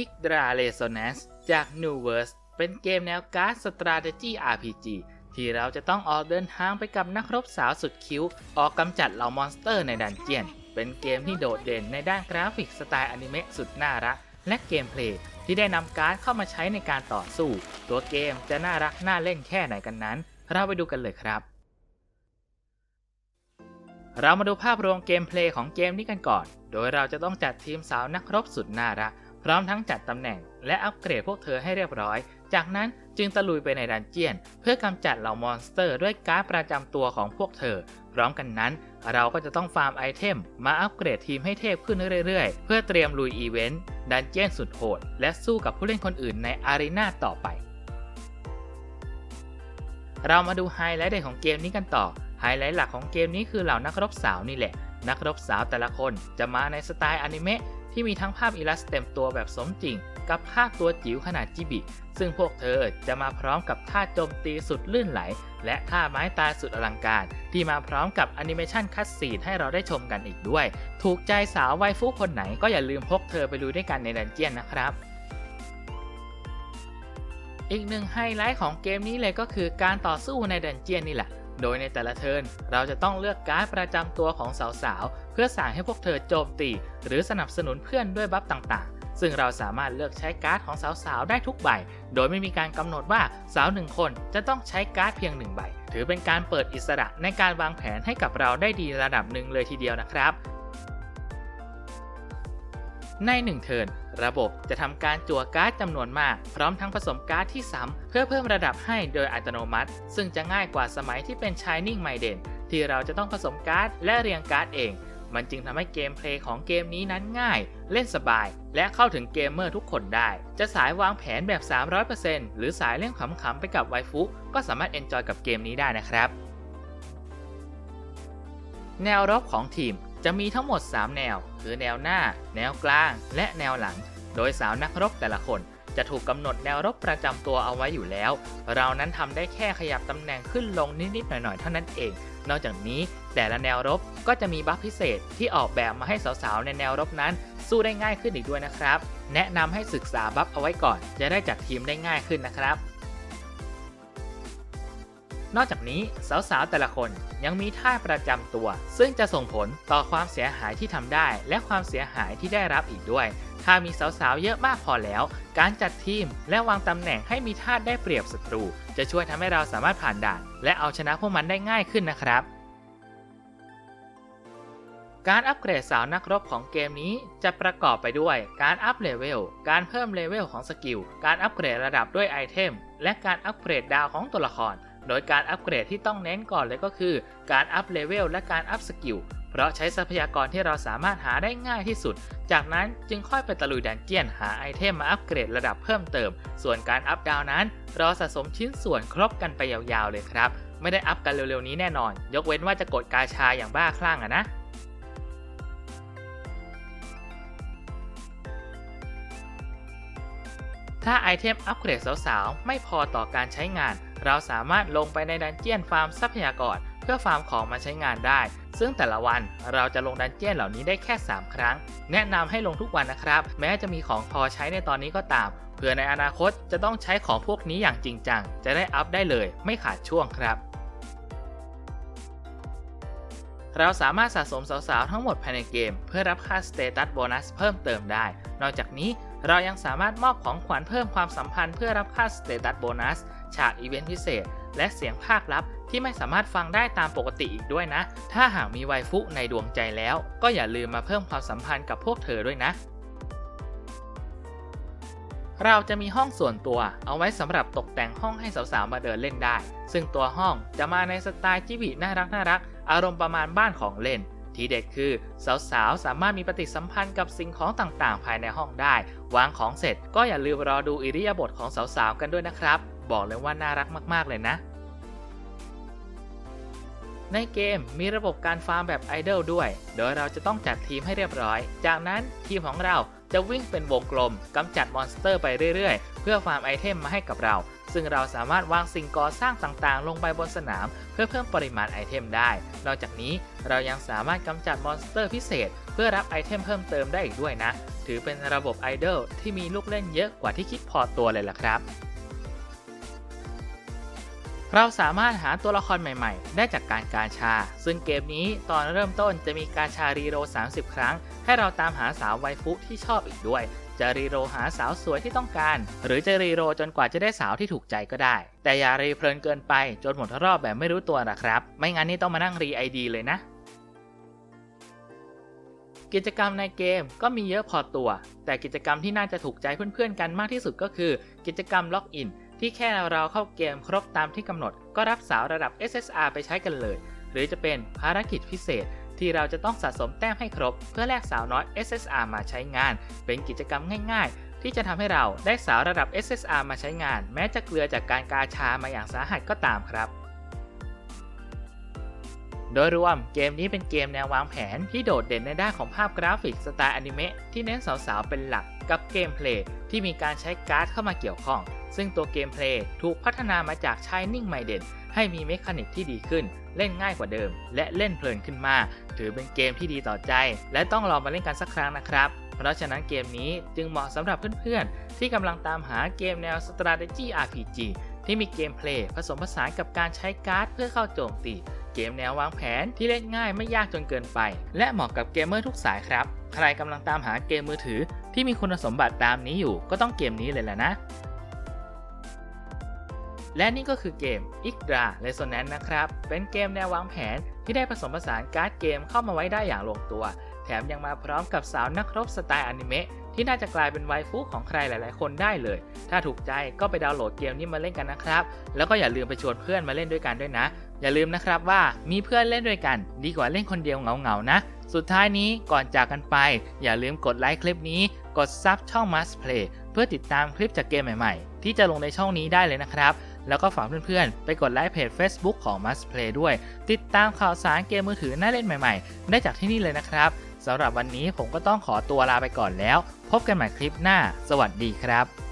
i g d r a Resonance จาก New Verse เป็นเกมแนวการ์ด Strategy RPG ที่เราจะต้องออกเดินทางไปกับนักรบสาวสุดคิ้ว ออกกำจัดเหล่ามอนสเตอร์ในดันเจียน เป็นเกมที่โดดเด่นในด้านกราฟิกสไตล์อนิเมะสุดน่ารัก และเกมเพลย์ที่ได้นำการ์ดเข้ามาใช้ในการต่อสู้ ตัวเกมจะน่ารักน่าเล่นแค่ไหนกันนั้น เราไปดูกันเลยครับ เรามาดูภาพรวมเกมเพลย์ของเกมนี้กันก่อน โดยเราจะต้องจัดทีมสาวนักรบสุดน่ารัก ร้อมทั้งจัดตำแหน่ง และอัปเกรดพวกเธอให้เรียบร้อย จากนั้นจึงตะลุยไปในดันเจียน เพื่อกำจัดเหล่ามอนสเตอร์ด้วยการ์ดประจำตัวของพวกเธอ พร้อมกันนั้น เราก็จะต้องฟาร์มไอเทม มาอัปเกรดทีมให้เทพขึ้นเรื่อยๆ เพื่อเตรียมลุยอีเวนต์ดันเจียนสุดโหด และสู้กับผู้เล่นคนอื่นในอารีนาต่อไป เรามาดูไฮไลท์เด็ดของเกมนี้กันต่อ ไฮไลท์หลักของเกมนี้คือเหล่านักรบสาวนี่แหละ นักรบสาวแต่ละคนจะมาในสไตล์อนิเมะ ที่มีทั้งภาพอิลัสเต็มตัวแบบสมจริง กับภาพตัวจิ๋วขนาดจิบิ ซึ่งพวกเธอจะมาพร้อมกับท่าโจมตีสุดลื่นไหล และท่าไม้ตายสุดอลังการ ที่มาพร้อมกับแอนิเมชันคัดซีนให้เราได้ชมกันอีกด้วย ถูกใจสาวไวฟูคนไหนก็อย่าลืมพกเธอไปดูด้วยกันในดันเจียนนะครับอีกหนึ่งไฮไลท์ของเกมนี้เลยก็คือการต่อสู้ในดันเจียนนี่แหละ โดยในแต่ละเทิร์นเราจะต้องเลือกการ์ดประจำตัวของสาวๆ พื่อสั่งให้พวกเธอโจมตี หรือสนับสนุนเพื่อนด้วยบัฟต่างๆ ซึ่งเราสามารถเลือกใช้การ์ดของสาวๆ ได้ทุกใบ โดยไม่มีการกำหนดว่าสาวหนึ่งคนจะต้องใช้การ์ดเพียงหนึ่งใบ ถือเป็นการเปิดอิสระในการวางแผนให้กับเราได้ดีระดับหนึ่งเลยทีเดียวนะครับ ใน1เทิร์นระบบจะทำการจั่วการ์ดจำนวนมาก พร้อมทั้งผสมการ์ดที่ซ้ำเพื่อเพิ่มระดับให้โดยอัตโนมัติ ซึ่งจะง่ายกว่าสมัยที่เป็น Shining Maiden ที่เราจะต้องผสมการ์ดและเรียงการ์ดเอง มันจึงทำให้เกมเพลย์ของเกมนี้นั้นง่าย เล่นสบาย และเข้าถึงเกมเมอร์ทุกคนได้ จะสายวางแผนแบบ 300%หรือสายเล่นขำๆไปกับไวฟุก็สามารถเอนจอยกับเกมนี้ได้นะครับ แนวรบของทีมจะมีทั้งหมด 3 แนว คือแนวหน้า แนวกลาง และแนวหลัง โดยสาวนักรบแต่ละคนจะถูกกำหนดแนวรบประจำตัวเอาไว้อยู่แล้ว เรานั้นทำได้แค่ขยับตำแหน่งขึ้นลงนิดๆหน่อยๆ เท่านั้นเอง นอกจากนี้แต่ละแนวรบก็จะมีบัฟพิเศษที่ออกแบบมาให้สาวๆ ในแนวรบนั้น สู้ได้ง่ายขึ้นอีกด้วยนะครับ แนะนำให้ศึกษาบัฟเอาไว้ก่อน จะได้จัดทีมได้ง่ายขึ้นนะครับ นอกจากนี้สาวๆแต่ละคนยังมีท่าประจำตัว ซึ่งจะส่งผลต่อความเสียหายที่ทำได้ และความเสียหายที่ได้รับอีกด้วย ถ้ามีสาวๆเยอะมากพอแล้ว การจัดทีมและวางตำแหน่งให้มีท่าได้เปรียบศัตรู จะช่วยทำให้เราสามารถผ่านด่าน และเอาชนะพวกมันได้ง่ายขึ้นนะครับการอัปเกรดสาวนักรบของเกมนี้จะประกอบไปด้วย การอัพเลเวล การเพิ่มเลเวลของสกิล การอัปเกรดระดับด้วยไอเทม และการอัปเกรดดาวของตัวละคร โดยการอัปเกรดที่ต้องเน้นก่อนเลยก็คือ การอัปเลเวลและการอัปสกิล เพราะใช้ทรัพยากรที่เราสามารถหาได้ง่ายที่สุด จากนั้นจึงค่อยไปตะลุยดันเจียนหาไอเทมมาอัปเกรดระดับเพิ่มเติม ส่วนการอัปดาวนั้นรอสะสมชิ้นส่วนครบกันไปยาวๆเลยครับ ไม่ได้อัพกันเร็วๆนี้แน่นอน ยกเว้นว่าจะกดกาชาอย่างบ้าคลั่งอะนะ ถ้าไอเทมอัปเกรดสาวๆ ไม่พอต่อการใช้งาน เราสามารถลงไปในดันเจียนฟาร์มทรัพยากร เพื่อฟาร์มของมาใช้งานได้ ซึ่งแต่ละวันเราจะลงดันเจียนเหล่านี้ได้แค่ 3 ครั้ง แนะนำให้ลงทุกวันนะครับ แม้จะมีของพอใช้ในตอนนี้ก็ตาม เพื่อในอนาคตจะต้องใช้ของพวกนี้อย่างจริงจัง จะได้อัพได้เลย ไม่ขาดช่วงครับเราสามารถสะสมสาวๆ ทั้งหมดภายในเกม เพื่อรับค่าสเตตัสโบนัสเพิ่มเติมได้ นอกจากนี้ เรายังสามารถมอบของขวัญเพิ่มความสัมพันธ์เพื่อรับค่าสเตตัสโบนัสฉากอีเวนต์พิเศษ และเสียงภาคลับที่ไม่สามารถฟังได้ตามปกติอีกด้วยนะ ถ้าหากมีไวฟุในดวงใจแล้ว ก็อย่าลืมมาเพิ่มความสัมพันธ์กับพวกเธอด้วยนะ เราจะมีห้องส่วนตัวเอาไว้สำหรับตกแต่งห้องให้สาวๆมาเดินเล่นได้ ซึ่งตัวห้องจะมาในสไตล์จิบิน่ารักน่ารักอารมณ์ประมาณบ้านของเล่น ทีเด็ดคือสาวๆ สามารถมีปฏิสัมพันธ์กับสิ่งของต่างๆ ภายในห้องได้ วางของเสร็จก็อย่าลืมรอดูอิริยาบถของสาวๆ กันด้วยนะครับ บอกเลยว่าน่ารักมากๆ เลยนะ ในเกมมีระบบการฟาร์มแบบไอดอลด้วย โดยเราจะต้องจัดทีมให้เรียบร้อย จากนั้นทีมของเราจะวิ่งเป็นวงกลมกำจัดมอนสเตอร์ไปเรื่อยๆ เพื่อฟาร์มไอเทมมาให้กับเรา ซึ่งเราสามารถวางสิ่งก่อสร้างต่างๆ ลงไปบนสนาม เพื่อเพิ่มปริมาณไอเทมได้ นอกจากนี้เรายังสามารถกำจัดมอนสเตอร์พิเศษ เพื่อรับไอเทมเพิ่มเติมได้อีกด้วยนะ ถือเป็นระบบไอดอลที่มีลูกเล่นเยอะกว่าที่คิดพอตัวเลยล่ะครับ เราสามารถหาตัวละครใหม่ๆ ได้จากการกาชา ซึ่งเกมนี้ตอนเริ่มต้นจะมีการชารีโร 30 ครั้ง ให้เราตามหาสาวไวฟุที่ชอบอีกด้วย จะรีโรหาสาวสวยที่ต้องการ หรือจะรีโรจนกว่าจะได้สาวที่ถูกใจก็ได้ แต่อย่ารีเพลินเกินไปจนหมดรอบแบบไม่รู้ตัวนะครับ ไม่งั้นนี่ต้องมานั่งรีไอดีเลยนะ กิจกรรมในเกมก็มีเยอะพอตัว แต่กิจกรรมที่น่าจะถูกใจเพื่อนๆกันมากที่สุดก็คือ กิจกรรมล็อกอินที่แค่เราเข้าเกมครบตามที่กำหนด ก็รับสาวระดับ SSR ไปใช้กันเลย หรือจะเป็นภารกิจพิเศษ ที่เราจะต้องสะสมแต้มให้ครบ เพื่อแลกสาวน้อย SSR มาใช้งาน เป็นกิจกรรมง่ายๆ ที่จะทำให้เราได้สาวระดับ SSR มาใช้งาน แม้จะเกลือจากการกาชามาอย่างสาหัสก็ตามครับโดยรวมเกมนี้เป็นเกมแนววางแผนที่โดดเด่นในด้านของภาพกราฟิกสไตล์อนิเมะที่เน้นสาวๆเป็นหลักกับเกมเพลย์ที่มีการใช้การ์ดเข้ามาเกี่ยวข้อง ซึ่งตัวเกมเพลย์ถูกพัฒนามาจาก Shining Maiden ให้มีเมคานิกที่ดีขึ้น เล่นง่ายกว่าเดิม และเล่นเพลินขึ้นมา ถือเป็นเกมที่ดีต่อใจ และต้องลองมาเล่นกันสักครั้งนะครับ เพราะฉะนั้นเกมนี้จึงเหมาะสำหรับเพื่อนๆ ที่กำลังตามหาเกมแนว strategy RPG ที่มีเกมเพลย์ผสมผสานกับการใช้การ์ดเพื่อเข้าโจมตีเกมแนววางแผนที่เล่นง่ายไม่ยากจนเกินไป และเหมาะกับเกมเมอร์ทุกสายครับ ใครกำลังตามหาเกมมือถือที่มีคุณสมบัติตามนี้อยู่ก็ต้องเกมนี้เลยแหละนะ และนี่ก็คือเกม i g d r a Resonance นะครับ เป็นเกมแนววางแผนที่ได้ผสมผสานการ์ดเกมเข้ามาไว้ได้อย่างลงตัว แถมยังมาพร้อมกับสาวนักรบสไตล์อนิเมะที่น่าจะกลายเป็นไวฟูของใครหลาย ๆ คนได้เลย ถ้าถูกใจก็ไปดาวน์โหลดเกมนี้มาเล่นกันนะครับ แล้วก็อย่าลืมไปชวนเพื่อนมาเล่นด้วยกันด้วยนะ อย่าลืมนะครับว่ามีเพื่อนเล่นด้วยกัน ดีกว่าเล่นคนเดียวเหงา ๆ นะ สุดท้ายนี้ก่อนจากกันไป อย่าลืมกดไลค์คลิปนี้ กดซับช่อง Must Play เพื่อติดตามคลิปจากเกมใหม่ ๆ ที่จะลงในช่องนี้ได้เลยนะครับ แล้วก็ฝากเพื่อนๆ ไปกดไลค์เพจ Facebook ของ Must Play ด้วย ติดตามข่าวสารเกมมือถือน่าเล่นใหม่ๆ ได้จากที่นี่เลยนะครับสำหรับวันนี้ผมก็ต้องขอตัวลาไปก่อนแล้ว พบกันใหม่คลิปหน้า สวัสดีครับ